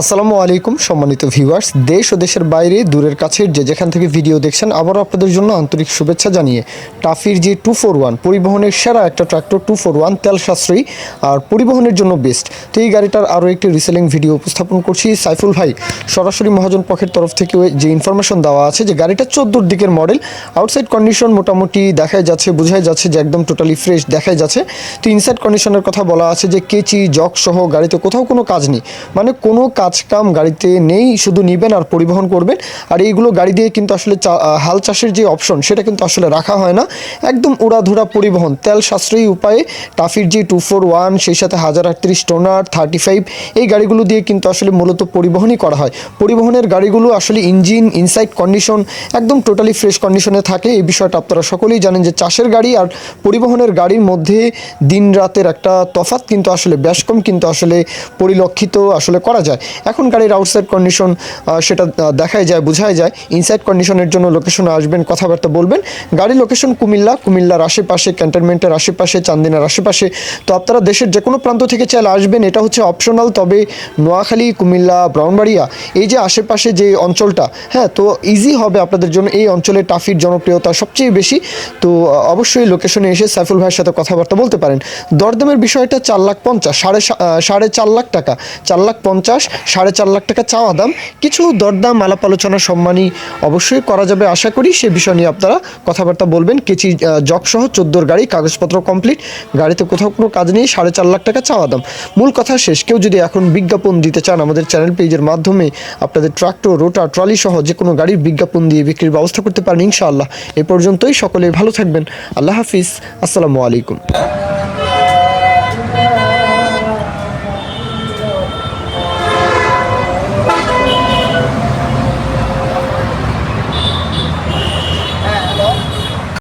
আসসালামু আলাইকুম, সম্মানিত ভিউয়ার্স দেশ ও দেশের বাইরে, দূরের কাছের যে যেখান থেকে ভিডিও দেখছেন, আবারও আপনাদের জন্য আন্তরিক শুভেচ্ছা জানিয়ে টাফির যে টু ফোর ওয়ান পরিবহনের সেরা একটা ট্রাক্টর টু ফোর ওয়ান তেল সাশ্রয়ী আর পরিবহনের জন্য বেস্ট তো এই গাড়িটার আরও একটি রিসেলিং ভিডিও উপস্থাপন করছি সাইফুল ভাই। সরাসরি মহাজন পক্ষের তরফ থেকে যে ইনফরমেশন দেওয়া আছে যে গাড়িটা চোদ্দোর দিকের মডেল আউটসাইড কন্ডিশন মোটামুটি দেখাই যাচ্ছে, বোঝাই যাচ্ছে যে একদম টোটালি ফ্রেশ দেখাই যাচ্ছে। তো ইনসাইড কন্ডিশনের কথা বলা আছে যে কেচি জক সহ গাড়িতে কোথাও কোনো কাজ নেই। মানে কোনো কাজ কাম গাড়িতে নেই, শুধু নিবেন আর পরিবহন করবেন। আর এইগুলো গাড়ি দিয়ে কিন্তু আসলে হাল চাষের যে অপশন সেটা কিন্তু আসলে রাখা হয় না। একদম উড়াধুরা পরিবহন, তেল সাশ্রয়ী উপায়ে টাফির জি টু ফোর ওয়ান, সেই সাথে হাজার আটত্রিশ টোনার, থার্টি ফাইভ, এই গাড়িগুলো দিয়ে কিন্তু আসলে মূলত পরিবহনই করা হয়। পরিবহনের গাড়িগুলো আসলে ইঞ্জিন ইনসাইড কন্ডিশন একদম টোটালি ফ্রেশ কন্ডিশনে থাকে। এই বিষয়টা আপনারা সকলেই জানেন যে চাষের গাড়ি আর পরিবহনের গাড়ির মধ্যে দিন রাতের একটা তফাৎ কিন্তু আসলে বেশ কম কিন্তু আসলে পরিলক্ষিত আসলে করা যায়। এখন গাড়ির আউটসাইড কন্ডিশন সেটা দেখাই যায়, বোঝাই যায়। ইনসাইড কন্ডিশনের জন্য লোকেশনে আসবেন, কথাবার্তা বলবেন। গাড়ি লোকেশন কুমিল্লা, কুমিল্লার আশেপাশে ক্যান্টনমেন্টের আশেপাশে, চান্দিনার আশেপাশে। তো আপনারা দেশের যে কোনো প্রান্ত থেকে চাইলে আসবেন, এটা হচ্ছে অপশনাল তবে নোয়াখালী, কুমিল্লা ব্রাউনবাড়িয়া এই যে আশেপাশে যে অঞ্চলটা হ্যাঁ তো ইজি হবে আপনাদের জন্য এই অঞ্চলে টাফির জনপ্রিয়তা সবচেয়ে বেশি। তো অবশ্যই লোকেশনে এসে সাইফুল ভাইয়ের সাথে কথাবার্তা বলতে পারেন। দরদামের বিষয়টা চার লাখ পঞ্চাশ, সাড়ে সাড়ে চার লাখ টাকা, চার লাখ পঞ্চাশ। সাড়ে চার লাখ টাকা চাওয়া দাম। কিছু দরদাম, আলাপ আলোচনা সম্মানই অবশ্যই করা যাবে। আশা করি সে বিষয় নিয়ে আপনারা কথাবার্তা বলবেন। কেচি জক সহ চোদ্দোর গাড়ি, কাগজপত্র কমপ্লিট গাড়িতে কোথাও কোনো কাজ নেই, সাড়ে চার লাখ টাকা চাওয়া দাম। মূল কথা শেষ। কেউ যদি এখন বিজ্ঞাপন দিতে চান আমাদের চ্যানেল পেজের মাধ্যমে, আপনাদের ট্রাক্টর রোটা ট্রলি সহ যে কোনো গাড়ির বিজ্ঞাপন দিয়ে বিক্রির ব্যবস্থা করতে পারেন ইনশাআল্লাহ। এ পর্যন্তই। সকলে ভালো থাকবেন। আল্লাহ হাফিজ। আসসালামু আলাইকুম।